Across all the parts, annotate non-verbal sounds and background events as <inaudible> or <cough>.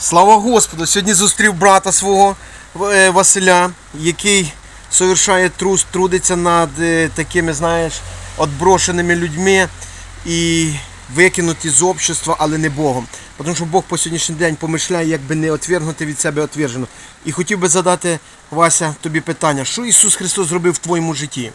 Слава Господу! Сьогодні зустрів брата свого е, Василя, який совершає трус, трудиться над е, такими, знаєш, отброшеними людьми і викинуті з общества, але не Богом. Тому що Бог по сьогоднішній день помишляє, як би не отвергнути від себе отвержено. І хотів би задати, Вася, тобі питання, що Ісус Христос зробив в твоєму житті?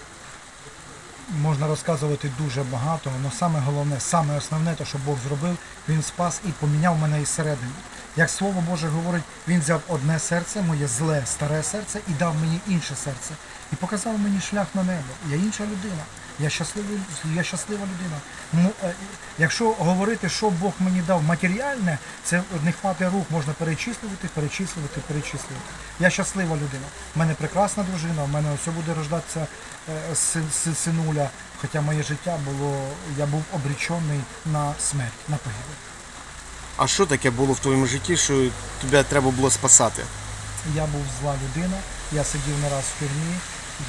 Можна розказувати дуже багато, але саме головне, саме основне, те, що Бог зробив, він спас і поміняв мене із середини. Як слово Боже говорить, він взяв одне серце, моє зле, старе серце, і дав мені інше серце. І показав мені шлях на небо. Я інша людина. Я щасливий, я щаслива людина. Ну, е, якщо говорити, що Бог мені дав матеріальне, це не хватить рук, можна перечислювати, перечислювати, перечислювати. Я щаслива людина. У мене прекрасна дружина, у мене ось буде рождатися е, син- син- синуля. Хоча моє життя було, я був обречений на смерть, на погибель. А що таке було в твоєму житті, що тебе треба було спасати? Я був зла людина, я сидів не раз в тюрмі,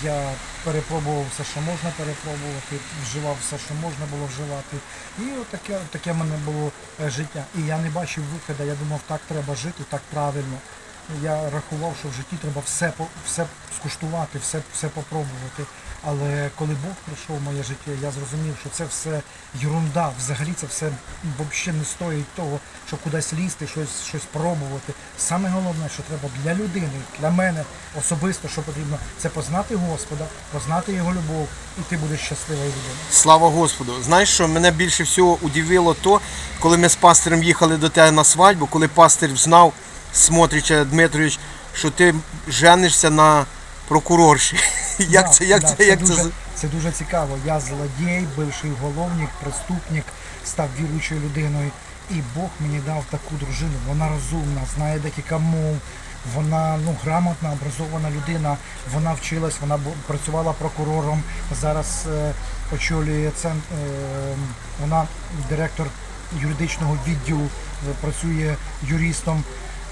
я перепробував все, що можна перепробувати, вживав все, що можна було вживати. І отаке таке, в мене було е, життя. І я не бачив виходу, я думав, так треба жити, так правильно. Я рахував, що в житті треба все, все скуштувати, все, все попробувати. Але коли Бог прийшов в моє життя, я зрозумів, що це все ерунда. Взагалі це все взагалі не стоїть того, щоб кудись лізти, щось, щось пробувати. Саме головне, що треба для людини, для мене особисто, що потрібно, це познати Господа, познати Його любов, і ти будеш щасливою людиною. Слава Господу! Знаєш що, мене більше всього удивило то, коли ми з пастирем їхали до тебе на свадьбу, коли пастир знав, смотрячи Дмитрович, що ти женишся на прокурорші. <laughs> Як це, як це, як це? це дуже цікаво. Я злодій, бивший уголовник, преступник, став віруючою людиною. І Бог мені дав таку дружину. Вона розумна, знає декілька мов. Вона ну грамотна, образована людина. Вона вчилась, вона працювала прокурором. Зараз е, очолює центр. Е, вона директор юридичного відділу, е, працює юристом.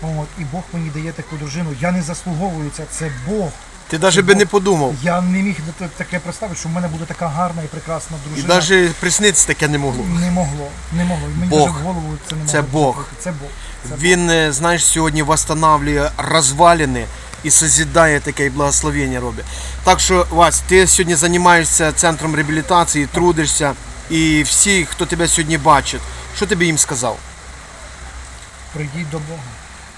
От, і Бог мені дає таку дружину. Я не заслуговую це. Це Бог. Ти навіть би не подумав. Я не міг таке представити, що в мене буде така гарна і прекрасна І дружина. навіть приснитися таке не могло. Не могло, не могло. Мені Бог. в голову це не могло. Це Бог. Це Бог. Це Він, е, знаєш, сьогодні восстанавлює розвалини і созидає таке і благословення робить. Так що, Вась, ти сьогодні займаєшся центром реабілітації, трудишся, і всі, хто тебе сьогодні бачить, що ти би їм сказав? Прийдіть до Бога.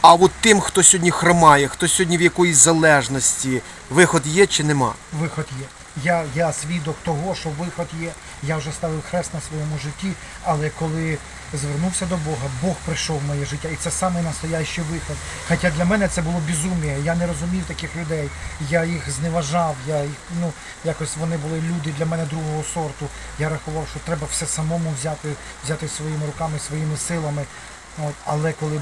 А от тим, хто сьогодні хромає, хто сьогодні в якоїсь залежності, виход є чи нема? Виход є. Я, я свідок того, що виход є. Я вже ставив хрест на своєму житті, але коли звернувся до Бога, Бог прийшов в моє життя, і це самий настоящий виход. Хоча для мене це було безумія. Я не розумів таких людей. Я їх зневажав. Я їх, ну якось вони були люди для мене другого сорту. Я рахував, що треба все самому взяти, взяти своїми руками, своїми силами. От, але коли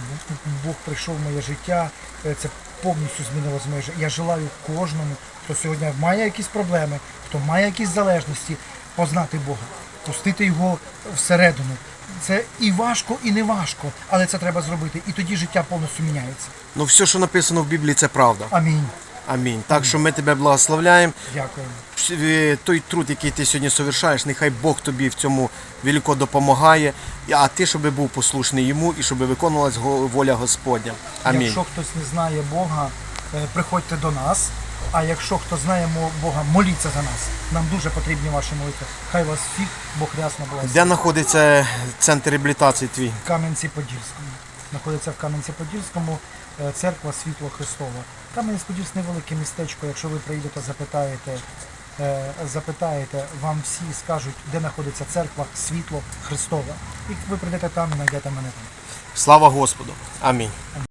Бог прийшов в моє життя, е, це повністю змінилось моє життя. Я желаю кожному, хто сьогодні має якісь проблеми, хто має якісь залежності, познати Бога, пустити його всередину. Це і важко, і не важко, але це треба зробити. І тоді життя повністю міняється. Ну, все, що написано в Біблії, це правда. Амінь. Амінь. Так що ми тебе благословляємо. Дякую. Е, той труд, який ти сьогодні совершаєш, нехай Бог тобі в цьому велико допомагає, а ти, щоб був послушний йому і щоб виконувалась воля Господня. Амінь. Якщо хтось не знає Бога, е, приходьте до нас. А якщо хто знає Бога, моліться за нас. Нам дуже потрібні ваші молитви. Хай вас всіх Бог рясно благословить. Де знаходиться центр реабілітації твій? Кам'янці-Подільському. Знаходиться в Кам'янці-Подільському е, церква Світло Христова. Кам'янець-Подільськ невелике містечко. Якщо ви приїдете, запитаєте, е, запитаєте, вам всі скажуть, де знаходиться церква Світло Христова. І ви прийдете там і знайдете мене там. Слава Господу. Амінь.